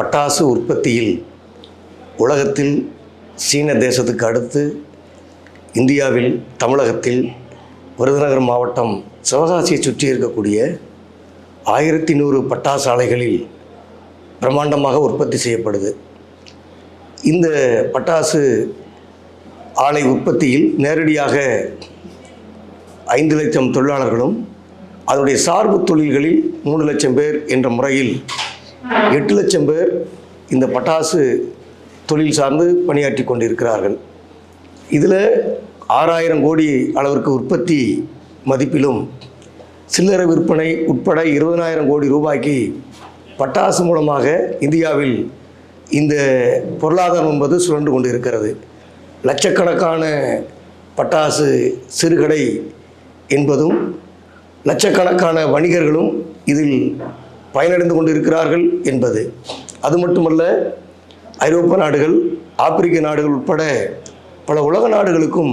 பட்டாசு உற்பத்தியில் உலகத்தில் சீன தேசத்துக்கு அடுத்து இந்தியாவில் தமிழகத்தில் விருதுநகர் மாவட்டம் சிவகாசியை சுற்றி இருக்கக்கூடிய ஆயிரத்தி நூறு பட்டாசு ஆலைகளில் பிரம்மாண்டமாக உற்பத்தி செய்யப்படுது. இந்த பட்டாசு ஆலை உற்பத்தியில் நேரடியாக ஐந்து லட்சம் தொழிலாளர்களும் அதனுடைய சார்பு தொழில்களில் மூணு லட்சம் பேர் என்ற முறையில் எட்டு லட்சம் பேர் இந்த பட்டாசு தொழில் சார்ந்து பணியாற்றி கொண்டிருக்கிறார்கள். இதில் ஆறாயிரம் கோடி அளவிற்கு உற்பத்தி மதிப்பிலும் சில்லறை விற்பனை உட்பட இருபதனாயிரம் கோடி ரூபாய்க்கு பட்டாசு மூலமாக இந்தியாவில் இந்த பொருளாதாரம் என்பது சுழன்று கொண்டு இருக்கிறது லட்சக்கணக்கான பட்டாசு சிறுகடை என்பதும் லட்சக்கணக்கான வணிகர்களும் இதில் பயனடைந்து கொண்டிருக்கிறார்கள் என்பது. அது மட்டுமல்ல ஐரோப்பிய நாடுகள் ஆப்பிரிக்க நாடுகள் உட்பட பல உலக நாடுகளுக்கும்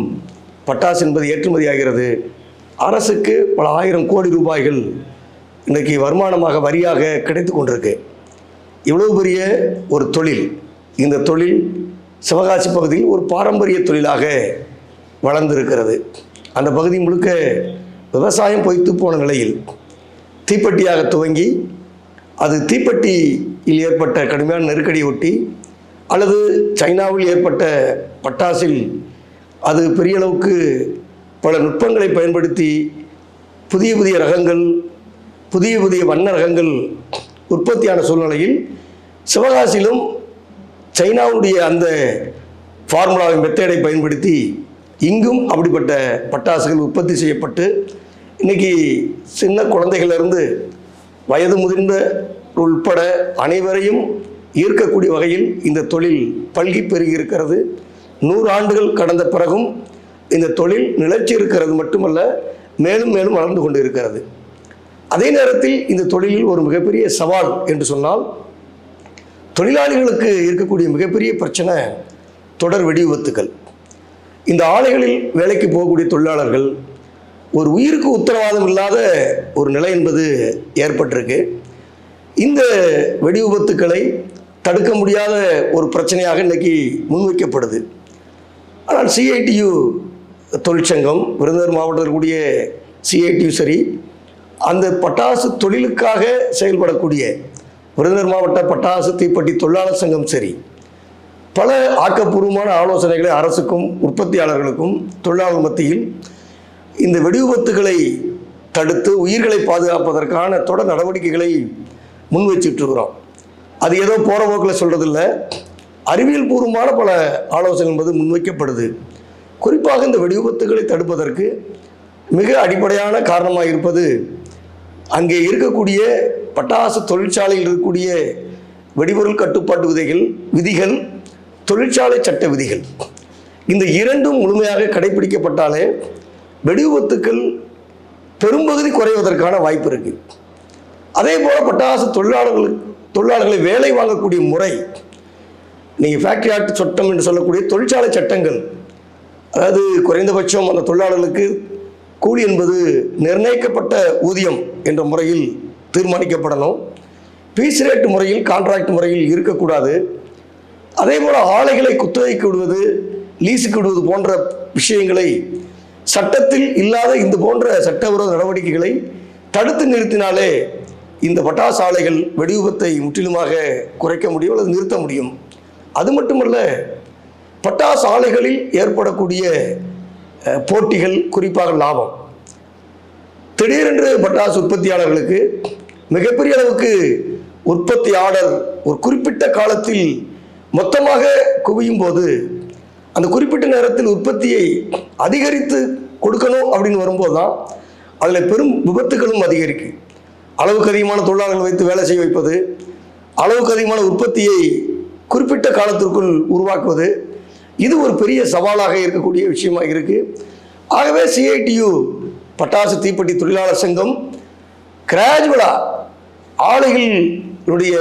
பட்டாசு என்பது ஏற்றுமதி ஆகிறது அரசுக்கு பல ஆயிரம் கோடி ரூபாய்கள் இன்றைக்கு வருமானமாக வரியாக கிடைத்து கொண்டிருக்கு. இவ்வளவு பெரிய ஒரு தொழில் இந்த தொழில் சிவகாசி பகுதியில் ஒரு பாரம்பரிய தொழிலாக வளர்ந்திருக்கிறது. அந்த பகுதி முழுக்க விவசாயம் பொய்த்து போன நிலையில் தீப்பெட்டியாக துவங்கி அது தீப்பெட்டியில் ஏற்பட்ட கடுமையான நெருக்கடியை ஒட்டி அல்லது சைனாவில் ஏற்பட்ட பட்டாசில் அது பெரிய அளவுக்கு பல நுட்பங்களை பயன்படுத்தி புதிய புதிய ரகங்கள் புதிய புதிய வண்ண ரகங்கள் உற்பத்தியான சூழ்நிலையில் சிவகாசியிலும் சைனாவுடைய அந்த ஃபார்முலாவின் மெத்தேடை பயன்படுத்தி இங்கும் அப்படிப்பட்ட பட்டாசுகள் உற்பத்தி செய்யப்பட்டு இன்றைக்கி சின்ன குழந்தைகளிலிருந்து வயது முதிர்ந்த உள்பட அனைவரையும் ஈர்க்கக்கூடிய வகையில் இந்த தொழில் பல்கி பெருகி இருக்கிறது. நூறு ஆண்டுகள் கடந்த பிறகும் இந்த தொழில் நிலச்சி இருக்கிறது மட்டுமல்ல மேலும் மேலும் வளர்ந்து கொண்டு இருக்கிறது. அதே நேரத்தில் இந்த தொழிலில் ஒரு மிகப்பெரிய சவால் என்று சொன்னால் தொழிலாளிகளுக்கு இருக்கக்கூடிய மிகப்பெரிய பிரச்சனை தொடர் வெடி விபத்துக்கள் இந்த ஆலைகளில் வேலைக்கு போகக்கூடிய தொழிலாளர்கள் ஒரு உயிருக்கு உத்தரவாதம் இல்லாத ஒரு நிலை என்பது ஏற்பட்டிருக்கு. இந்த வெடி விபத்துக்களை தடுக்க முடியாத ஒரு பிரச்சனையாக இன்றைக்கி முன்வைக்கப்படுது. ஆனால் சிஐடியு தொழிற்சங்கம் விருதுநகர் மாவட்டத்தில் கூடிய சிஐடியு சரி அந்த பட்டாசு தொழிலுக்காக செயல்படக்கூடிய விருதுநகர் மாவட்ட பட்டாசு தீப்பெட்டி தொழிலாளர் சங்கம் சரி பல ஆக்கப்பூர்வமான ஆலோசனைகளை அரசுக்கும் உற்பத்தியாளர்களுக்கும் தொழிலாளர் மத்தியில் இந்த வெடி விபத்துகளை தடுத்து உயிர்களை பாதுகாப்பதற்கான தொடர் நடவடிக்கைகளை முன் வச்சுட்ருக்குறோம் இருக்கிறோம் அது ஏதோ போகிற போக்கில் சொல்கிறதில்ல அறிவியல் பூர்வமான பல ஆலோசனை என்பது முன்வைக்கப்படுது குறிப்பாக இந்த வெடி விபத்துகளை தடுப்பதற்கு மிக அடிப்படையான காரணமாக இருப்பது அங்கே இருக்கக்கூடிய பட்டாசு தொழிற்சாலையில் இருக்கக்கூடிய வெடிபொருள் கட்டுப்பாட்டு விதைகள் விதிகள் தொழிற்சாலை சட்ட விதிகள். இந்த இரண்டும் முழுமையாக கடைபிடிக்கப்பட்டாலே வெடி விபத்துக்கள் பெரும்பகுதி குறைவதற்கான வாய்ப்பு இருக்கு. அதே போல் பட்டாசு தொழிலாளர்களுக்கு தொழிலாளர்களை வேலை வாங்கக்கூடிய முறை நீங்கள் ஃபேக்ட்ரி ஆக்ட் சட்டம் என்று சொல்லக்கூடிய தொழிற்சாலை சட்டங்கள் அதாவது குறைந்தபட்சம் அந்த தொழிலாளர்களுக்கு கூலி என்பது நிர்ணயிக்கப்பட்ட ஊதியம் என்ற முறையில் தீர்மானிக்கப்படணும். பீஸ் ரேட் முறையில் கான்ட்ராக்ட் முறையில் இருக்கக்கூடாது. அதே போல் ஆலைகளை குத்தகைக்கு விடுவது லீஸுக்கு விடுவது போன்ற விஷயங்களை சட்டத்தில் இல்லாத இந்த போன்ற சட்டவிரோத நடவடிக்கைகளை தடுத்து நிறுத்தினாலே இந்த பட்டாசு ஆலைகள் வெடிவிபத்தை முற்றிலுமாக குறைக்க முடியும் அல்லது நிறுத்த முடியும். அது மட்டுமல்ல பட்டாசு ஆலைகளில் ஏற்படக்கூடிய போட்டிகள் குறிப்பாக லாபம். திடீரென்று பட்டாசு உற்பத்தியாளர்களுக்கு மிகப்பெரிய அளவுக்கு உற்பத்தி ஆர்டர் ஒரு குறிப்பிட்ட காலத்தில் மொத்தமாக குவியும் போது அந்த குறிப்பிட்ட நேரத்தில் உற்பத்தியை அதிகரித்து கொடுக்கணும் அப்படின்னு வரும்போது தான் அதில் பெரும் விபத்துகளும் அதிகரிக்கு. அளவுக்கு அதிகமான தொழிலாளர்கள் வைத்து வேலை செய்ய வைப்பது அளவுக்கு அதிகமான உற்பத்தியை குறிப்பிட்ட காலத்திற்குள் உருவாக்குவது இது ஒரு பெரிய சவாலாக இருக்கக்கூடிய விஷயமா இருக்குது ஆகவே சிஐடியு பட்டாசு தீப்பெட்டி தொழிலாளர் சங்கம் கிராஜுவலாக ஆலைகளுடைய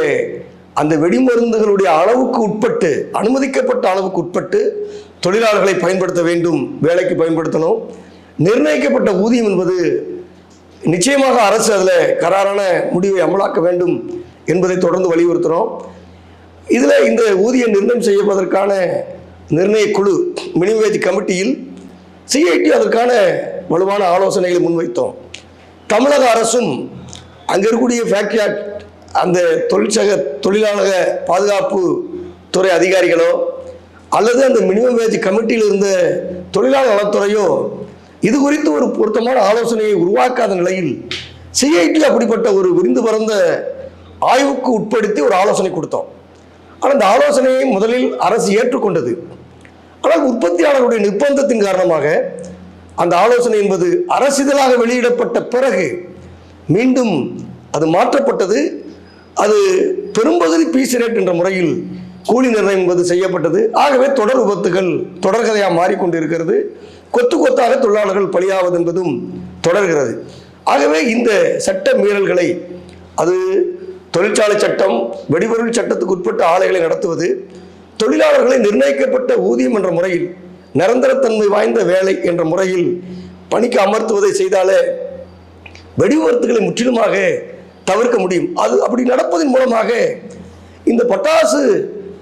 அந்த வெடிமருந்துகளுடைய அளவுக்கு உட்பட்டு அனுமதிக்கப்பட்ட அளவுக்கு உட்பட்டு தொழிலாளர்களை பயன்படுத்த வேண்டும் வேலைக்கு பயன்படுத்தணும். நிர்ணயிக்கப்பட்ட ஊதியம் என்பது நிச்சயமாக அரசு அதில் கராரான முடிவை அமலாக்க வேண்டும் என்பதை தொடர்ந்து வலியுறுத்துகிறோம் இதில் இந்த ஊதிய நிர்ணயம் செய்வதற்கான நிர்ணய குழு மினிமம் வேஜ் கமிட்டியில் சிஐடி அதற்கான வலுவான ஆலோசனைகளை முன்வைத்தோம். தமிழக அரசும் அங்கே இருக்கக்கூடிய ஃபேக்டரி ஆக்ட் அந்த தொழிற்சக தொழிலாளக பாதுகாப்பு துறை அதிகாரிகளோ அல்லது அந்த மினிமம் வேஜ் கமிட்டியில் இருந்த தொழிலாளர் நலத்துறையோ இது குறித்து ஒரு பொருத்தமான ஆலோசனையை உருவாக்காத நிலையில் சிஐடி அப்படிப்பட்ட ஒரு விரிந்து பறந்த ஆய்வுக்கு உட்படுத்தி ஒரு ஆலோசனை கொடுத்தோம். ஆனால் அந்த ஆலோசனையை முதலில் அரசு ஏற்றுக்கொண்டது. ஆனால் உற்பத்தியாளர்களுடைய நிர்பந்தத்தின் காரணமாக அந்த ஆலோசனை என்பது அரசிதழாக வெளியிடப்பட்ட பிறகு மீண்டும் அது மாற்றப்பட்டது. அது பெரும்பகுதி பீஸ் ரேட் என்ற முறையில் கூலி நிர்ணயம் என்பது செய்யப்பட்டது. ஆகவே தொடர் விபத்துகள் தொடர்கதையாக மாறிக்கொண்டிருக்கிறது. கொத்து கொத்தாக தொழிலாளர்கள் பலியாவது என்பதும் தொடர்கிறது. ஆகவே இந்த சட்ட மீறல்களை அது தொழிற்சாலை சட்டம் வெடிபொருள் சட்டத்துக்கு உட்பட்ட ஆலைகளை நடத்துவது தொழிலாளர்களை நிர்ணயிக்கப்பட்ட ஊதியம் என்ற முறையில் நிரந்தரத்தன்மை வாய்ந்த வேலை என்ற முறையில் பணிக்கு அமர்த்துவதை செய்தாலே வெடிவிபத்துகளை முற்றிலுமாக தவிர்க்க முடியும். அது அப்படி நடப்பதன் மூலமாக இந்த பட்டாசு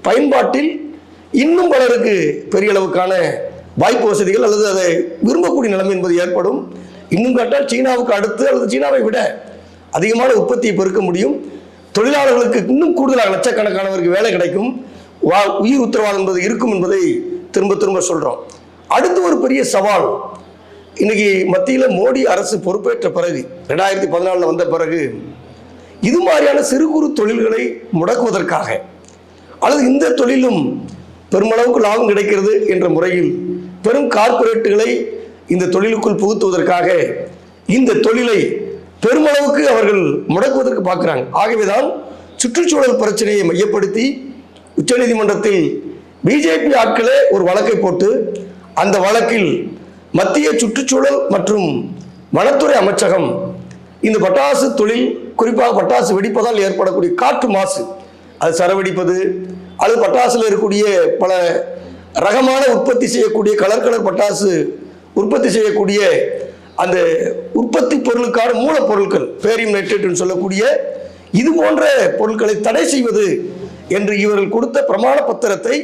பயன்பாட்டில் இன்னும் பலருக்கு பெரிய அளவுக்கான வாய்ப்பு வசதிகள் அல்லது அதை விரும்பக்கூடிய நிலைமை என்பது ஏற்படும். இன்னும் கேட்டால் சீனாவுக்கு அடுத்து அல்லது சீனாவை விட அதிகமான உற்பத்தியை பெருக்க முடியும். தொழிலாளர்களுக்கு இன்னும் கூடுதலாக லட்சக்கணக்கானவருக்கு வேலை கிடைக்கும். வா உயிர் உத்தரவாதம் என்பது இருக்கும் என்பதை திரும்ப திரும்ப சொல்கிறோம் அடுத்து ஒரு பெரிய சவால். இன்னைக்கு மத்தியில் மோடி அரசு பொறுப்பேற்ற பிறகு ரெண்டாயிரத்தி பதினாலில் வந்த பிறகு இது மாதிரியான சிறு குறு தொழில்களை முடக்குவதற்காக அல்லது இந்த தொழிலும் பெருமளவுக்கு லாபம் கிடைக்கிறது என்ற முறையில் பெரும் கார்ப்பரேட்டுகளை இந்த தொழிலுக்குள் புகுத்துவதற்காக இந்த தொழிலை பெருமளவுக்கு அவர்கள் முடக்குவதற்கு பார்க்குறாங்க. ஆகவேதான் சுற்றுச்சூழல் பிரச்சனையை மையப்படுத்தி உச்சநீதிமன்றத்தில் பிஜேபி ஆட்களே ஒரு வழக்கை போட்டு அந்த வழக்கில் மத்திய சுற்றுச்சூழல் மற்றும் வனத்துறை அமைச்சகம் இந்த பட்டாசு தொழில் குறிப்பாக பட்டாசு வெடிப்பதால் ஏற்படக்கூடிய காற்று மாசு. அது சரவெடிப்பது அல்லது பட்டாசுல இருக்கக்கூடிய பல ரகமான உற்பத்தி செய்யக்கூடிய கலர் கலர் பட்டாசு உற்பத்தி செய்யக்கூடிய அந்த உற்பத்தி பொருளுக்கான மூலப்பொருட்கள் பேரியம் நைட்ரேட்னு சொல்லக்கூடிய இது போன்ற பொருட்களை தடை செய்வது என்று இவர்கள் கொடுத்த பிரமாண பத்திரத்தை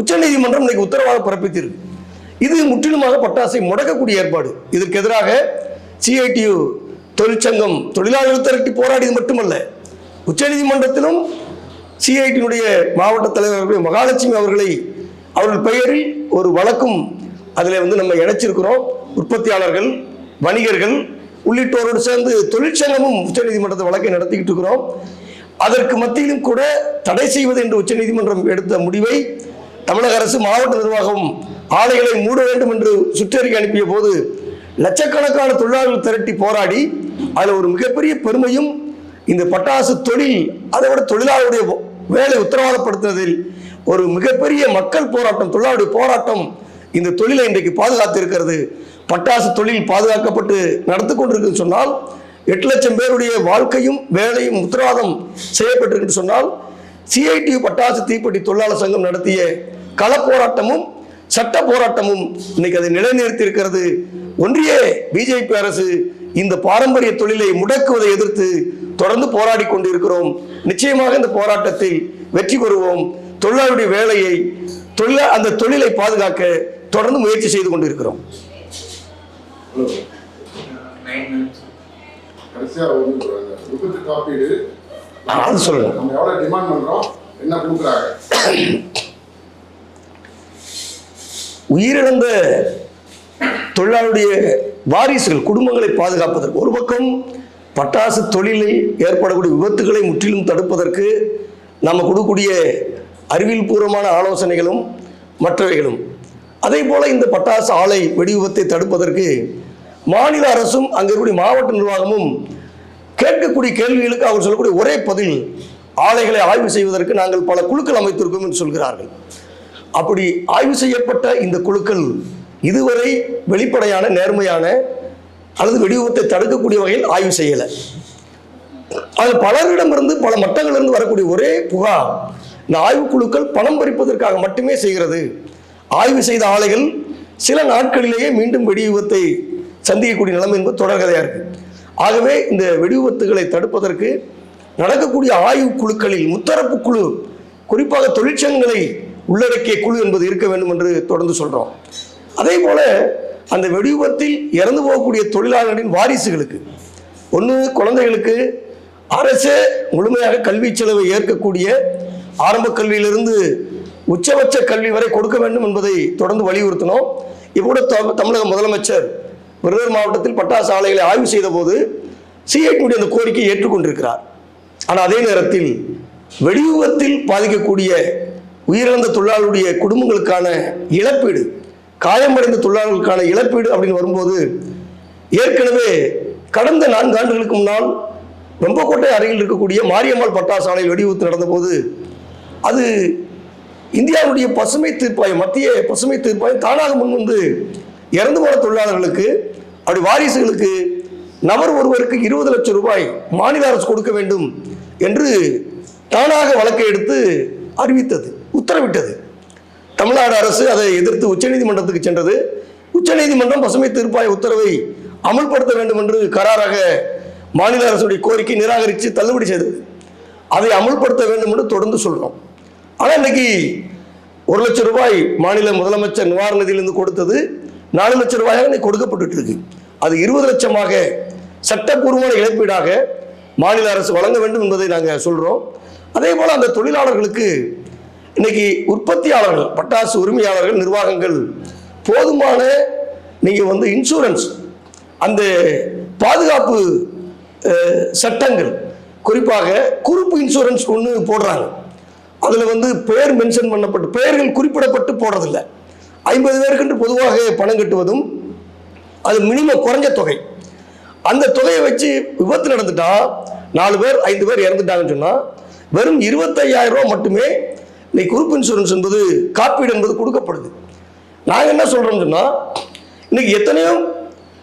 உச்சநீதிமன்றம் இன்னைக்கு உத்தரவாக பிறப்பித்திருக்கு. இது முற்றிலுமாக பட்டாசை முடக்கக்கூடிய ஏற்பாடு. இதற்கு எதிராக சிஐடியு தொழிற்சங்கம் தொழிலாளர்கள் திரட்டி போராடியது மட்டுமல்ல உச்சநீதிமன்றத்திலும் சிஐடியினுடைய மாவட்ட தலைவர் மகாலட்சுமி அவர்களை அவர்கள் பெயரில் ஒரு வழக்கும் அதில் வந்து நம்ம இணைச்சிருக்கிறோம். உற்பத்தியாளர்கள் வணிகர்கள் உள்ளிட்டோரோடு சேர்ந்து தொழிற்சங்கமும் உச்சநீதிமன்றத்தை வழக்கை நடத்திக்கிட்டு இருக்கிறோம். அதற்கு மத்தியிலும் கூட தடை செய்வது என்று உச்சநீதிமன்றம் எடுத்த முடிவை தமிழக அரசு மாவட்ட நிர்வாகம் ஆலைகளை மூட வேண்டும் என்று சுற்றறிக்கை அனுப்பிய போது லட்சக்கணக்கான தொழிலாளர்கள் திரட்டி போராடி அதில் ஒரு மிகப்பெரிய பெருமையும் இந்த பட்டாசு தொழில் அதை விட தொழிலாளருடைய வேலை உத்தரவாதப்படுத்தினதில் ஒரு மிகப்பெரிய மக்கள் போராட்டம் தொழிலாளருடைய போராட்டம் இந்த தொழிலை இன்றைக்கு பாதுகாத்து இருக்கிறது பட்டாசு தொழில் பாதுகாக்கப்பட்டு நடந்து கொண்டிருக்குன்னு சொன்னால் எட்டு லட்சம் பேருடைய வாழ்க்கையும் வேலையும் உத்தரவாதம் செய்யப்பட்டிருக்குன்னு சொன்னால் சிஐடியு பட்டாசு தீப்பெட்டி தொழிலாளர் சங்கம் நடத்திய கள போராட்டமும் சட்ட போராட்டமும் இன்னைக்கு அதை நிலைநிறுத்தி இருக்கிறது ஒன்றிய பிஜேபி அரசு இந்த பாரம்பரிய தொழிலை முடக்குவதை எதிர்த்து தொடர்ந்து போராடி கொண்டிருக்கிறோம். நிச்சயமாக இந்த போராட்டத்தில் வெற்றி பெறுவோம். தொழிலாளருடைய வேலையை தொழில அந்த தொழிலை பாதுகாக்க தொடர்ந்து முயற்சி செய்து கொண்டிருக்கிறோம். அது சொல்லுங்க. உயிரிழந்த தொழிலாளருடைய வாரிசுகள் குடும்பங்களை பாதுகாப்பதற்கு ஒரு பக்கம் பட்டாசு தொழிலில் ஏற்படக்கூடிய விபத்துகளை முற்றிலும் தடுப்பதற்கு நம்ம கொடுக்கக்கூடிய அறிவியல் பூர்வமான ஆலோசனைகளும் மற்றவைகளும். அதே போல் இந்த பட்டாசு ஆலை வெடி விபத்தை தடுப்பதற்கு மாநில அரசும் அங்கே இருக்கக்கூடிய மாவட்ட நிர்வாகமும் கேட்கக்கூடிய கேள்விகளுக்கு அவர் சொல்லக்கூடிய ஒரே பதில் ஆலைகளை ஆய்வு செய்வதற்கு நாங்கள் பல குழுக்கள் அமைத்திருக்கோம் என்று சொல்கிறார்கள். அப்படி ஆய்வு செய்யப்பட்ட இந்த குழுக்கள் இதுவரை வெளிப்படையான நேர்மையான அல்லது வெடிவிபத்தை தடுக்கக்கூடிய வகையில் ஆய்வு செய்யலை. அது பலரிடமிருந்து பல மட்டங்களிலிருந்து வரக்கூடிய ஒரே புகார் இந்த ஆய்வுக்குழுக்கள் பணம் பறிப்பதற்காக மட்டுமே செய்கிறது. ஆய்வு செய்த ஆலைகள் சில நாட்களிலேயே மீண்டும் வெடி விபத்தை சந்திக்கக்கூடிய நிலைமை என்பது தொடர்கதையாக இருக்கு. ஆகவே இந்த வெடி விபத்துகளை தடுப்பதற்கு நடக்கக்கூடிய ஆய்வு குழுக்களில் முத்தரப்பு குழு குறிப்பாக தொழிற்சங்கங்களை உள்ளடக்கிய குழு என்பது இருக்க வேண்டும் என்று தொடர்ந்து சொல்கிறோம் அதே போல அந்த வெடிவிபத்தில் இறந்து போகக்கூடிய தொழிலாளர்களின் வாரிசுகளுக்கு ஒன்று குழந்தைகளுக்கு அரசு முழுமையாக கல்வி செலவை ஏற்கக்கூடிய ஆரம்ப கல்வியிலிருந்து உச்சபட்ச கல்வி வரை கொடுக்க வேண்டும் என்பதை தொடர்ந்து வலியுறுத்தினோம். இப்போ தமிழக முதலமைச்சர் விருதுநகர் மாவட்டத்தில் பட்டாசு ஆலைகளை ஆய்வு செய்த போது சிஐடியுடைய அந்த கோரிக்கையை ஏற்றுக்கொண்டிருக்கிறார். ஆனால் அதே நேரத்தில் வெடிவிபத்தில் பாதிக்கக்கூடிய உயிரிழந்த தொழிலாளருடைய குடும்பங்களுக்கான இழப்பீடு காயமடைந்த தொழிலாளர்களுக்கான இழப்பீடு அப்படின்னு வரும்போது ஏற்கனவே கடந்த நான்கு ஆண்டுகளுக்கு முன்னால் வெம்பக்கோட்டை அருகில் இருக்கக்கூடிய மாரியம்மாள் பட்டாசு ஆலையில் வெடி நடந்தபோது அது இந்தியாவுடைய பசுமை தீர்ப்பாயம் மத்திய பசுமை தீர்ப்பாயம் தானாக முன்வந்து இறந்து போன தொழிலாளர்களுக்கு அப்படி வாரிசுகளுக்கு நபர் ஒருவருக்கு இருபது லட்சம் ரூபாய் மாநில அரசு கொடுக்க வேண்டும் என்று தானாக வழக்கை எடுத்து அறிவித்தது உத்தரவிட்டது. தமிழ்நாடு அரசு அதை எதிர்த்து உச்சநீதிமன்றத்துக்கு சென்றது. உச்சநீதிமன்றம் பசுமை தீர்ப்பாய உத்தரவை அமல்படுத்த வேண்டும் என்று கராராக மாநில அரசுடைய கோரிக்கை நிராகரித்து தள்ளுபடி செய்தது. அதை அமல்படுத்த வேண்டும் என்று தொடர்ந்து சொல்கிறோம் ஆனால் இன்னைக்கு ஒரு லட்சம் ரூபாய் மாநில முதலமைச்சர் நிவாரண நிதியிலிருந்து கொடுத்தது நாலு லட்சம் ரூபாயாக இன்னைக்கு கொடுக்கப்பட்டு இருக்கு. அது இருபது லட்சமாக சட்டப்பூர்வமான இழப்பீடாக மாநில அரசு வழங்க வேண்டும் என்பதை நாங்கள் சொல்கிறோம் அதே போல் அந்த தொழிலாளர்களுக்கு இன்னைக்கு உற்பத்தியாளர்கள் பட்டாசு உரிமையாளர்கள் நிர்வாகங்கள் போதுமான நீங்கள் வந்து இன்சூரன்ஸ் அந்த பாதுகாப்பு சட்டங்கள் குறிப்பாக குறிப்பு இன்சூரன்ஸ் ஒன்று போடுறாங்க. அதில் வந்து பெயர் மென்ஷன் பண்ணப்பட்டு பெயர்கள் குறிப்பிடப்பட்டு போடுறதில்ல. ஐம்பது பேருக்கென்று பொதுவாக பணம் கட்டுவதும் அது மினிமம் குறைஞ்ச தொகை. அந்த தொகையை வச்சு விபத்து நடந்துட்டால் நாலு பேர் ஐந்து பேர் இறந்துட்டாங்கன்னு சொன்னால் வெறும் இருபத்தையாயிரம் ரூபாய் மட்டுமே இன்னைக்கு குரூப் இன்சூரன்ஸ் என்பது காப்பீடு என்பது கொடுக்கப்படுது. நாங்கள் என்ன சொல்கிறோம்னு சொன்னால் இன்னைக்கு எத்தனையோ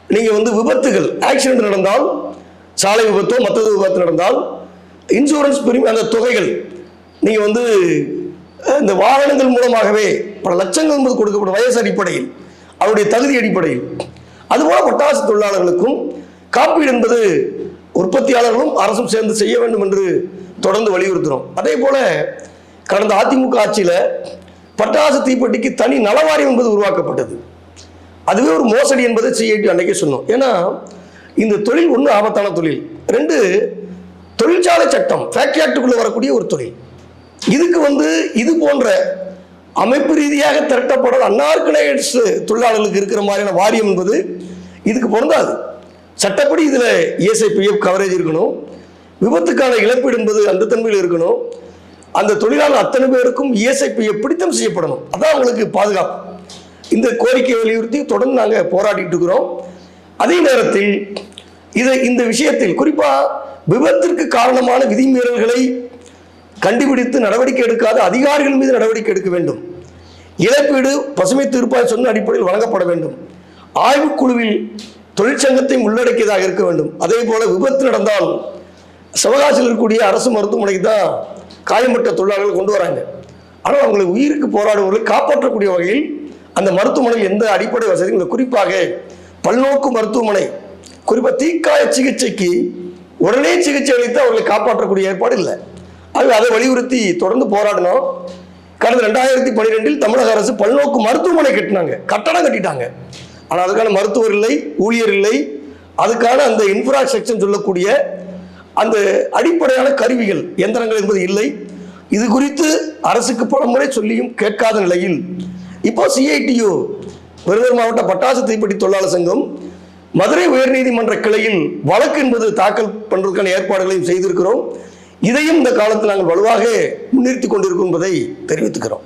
நீங்கள் வந்து விபத்துகள் ஆக்சிடென்ட் நடந்தால் சாலை விபத்தோ மற்றது விபத்து நடந்தால் இன்சூரன்ஸ் பிரிமி அந்த தொகைகள் நீங்கள் வந்து இந்த வாகனங்கள் மூலமாகவே பல லட்சங்கள் என்பது கொடுக்கப்படும் வயசு அடிப்படையில் அவருடைய தகுதி அடிப்படையில். அதுபோல பட்டாசு தொழிலாளர்களுக்கும் காப்பீடு என்பது உற்பத்தியாளர்களும் அரசும் சேர்ந்து செய்ய வேண்டும் என்று தொடர்ந்து வலியுறுத்துகிறோம் அதே போல கடந்த அதிமுக ஆட்சியில் பட்டாசு தீப்பெட்டிக்கு தனி நலவாரியம் என்பது உருவாக்கப்பட்டது. அதுவே ஒரு மோசடி என்பதை சிஐடி அன்னைக்கே சொன்னோம். ஏன்னா இந்த தொழில் ஒன்று ஆபத்தான தொழில். ரெண்டு தொழிற்சாலை சட்டம் ஃபேக்டரி ஆக்டுக்குள்ளே வரக்கூடிய ஒரு தொழில். இதுக்கு வந்து இது போன்ற அமைப்பு ரீதியாக திரட்டப்படாத அன்னார்கனைட்ஸ் தொழிலாளர்களுக்கு இருக்கிற மாதிரியான வாரியம் என்பது இதுக்கு பொருந்தாது. சட்டப்படி இதில் இஎஸ்ஐபிஎஃப் கவரேஜ் இருக்கணும். விபத்துக்கான இழப்பீடு என்பது அந்த தன்மையில் இருக்கணும். அந்த தொழிலாளர் அத்தனை பேருக்கும் இஎஸ்ஐபியை பிடித்தம் செய்யப்படணும். அதான் அவங்களுக்கு பாதுகாப்பு. இந்த கோரிக்கை வலியுறுத்தி தொடர்ந்து நாங்கள் போராடிட்டு இருக்கிறோம். அதே நேரத்தில் இதை இந்த விஷயத்தில் குறிப்பாக விபத்திற்கு காரணமான விதிமீறல்களை கண்டுபிடித்து நடவடிக்கை எடுக்காத அதிகாரிகள் மீது நடவடிக்கை எடுக்க வேண்டும். இழப்பீடு பசுமை தீர்ப்பாய் சொன்ன அடிப்படையில் வழங்கப்பட வேண்டும். ஆய்வுக்குழுவில் தொழிற்சங்கத்தையும் உள்ளடக்கியதாக இருக்க வேண்டும். அதே போல விபத்து நடந்தால் சிவகாசியில் இருக்கக்கூடிய அரசு மருத்துவமனைக்கு தான் காயம்பட்ட தொழிலாளர்கள் கொண்டு வராங்க. ஆனால் அவங்களை உயிருக்கு போராடுவர்களை காப்பாற்றக்கூடிய வகையில் அந்த மருத்துவமனையில் எந்த அடிப்படை வசதியும் குறிப்பாக பல்நோக்கு மருத்துவமனை குறிப்பாக தீக்காய சிகிச்சைக்கு உடனே சிகிச்சை அளித்து அவர்களை காப்பாற்றக்கூடிய ஏற்பாடு இல்லை. அது அதை வலியுறுத்தி தொடர்ந்து போராடினோம். கடந்த ரெண்டாயிரத்தி பன்னிரெண்டில் தமிழக அரசு பல்நோக்கு மருத்துவமனை கட்டினாங்க. கட்டடம் கட்டிட்டாங்க. ஆனால் அதுக்கான மருத்துவர் இல்லை ஊழியர் இல்லை. அதுக்கான அந்த இன்ஃப்ராஸ்ட்ரக்சர் சொல்லக்கூடிய அந்த அடிப்படையான கருவிகள் எந்திரங்கள் என்பது இல்லை. இது குறித்து அரசுக்கு பலமுறை சொல்லியும் கேட்காத நிலையில் இப்போ சிஐடியு விருதுநகர் மாவட்ட பட்டாசு தீப்பெட்டி தொழிலாளர் சங்கம் மதுரை உயர்நீதிமன்ற கிளையில் வழக்கு என்பது தாக்கல் பண்ணுறதுக்கான ஏற்பாடுகளையும் செய்திருக்கிறோம். இதையும் இந்த காலத்தில் நாங்கள் வலுவாக முன்னிறுத்தி கொண்டிருக்கும் என்பதை தெரிவித்துக்கிறோம்.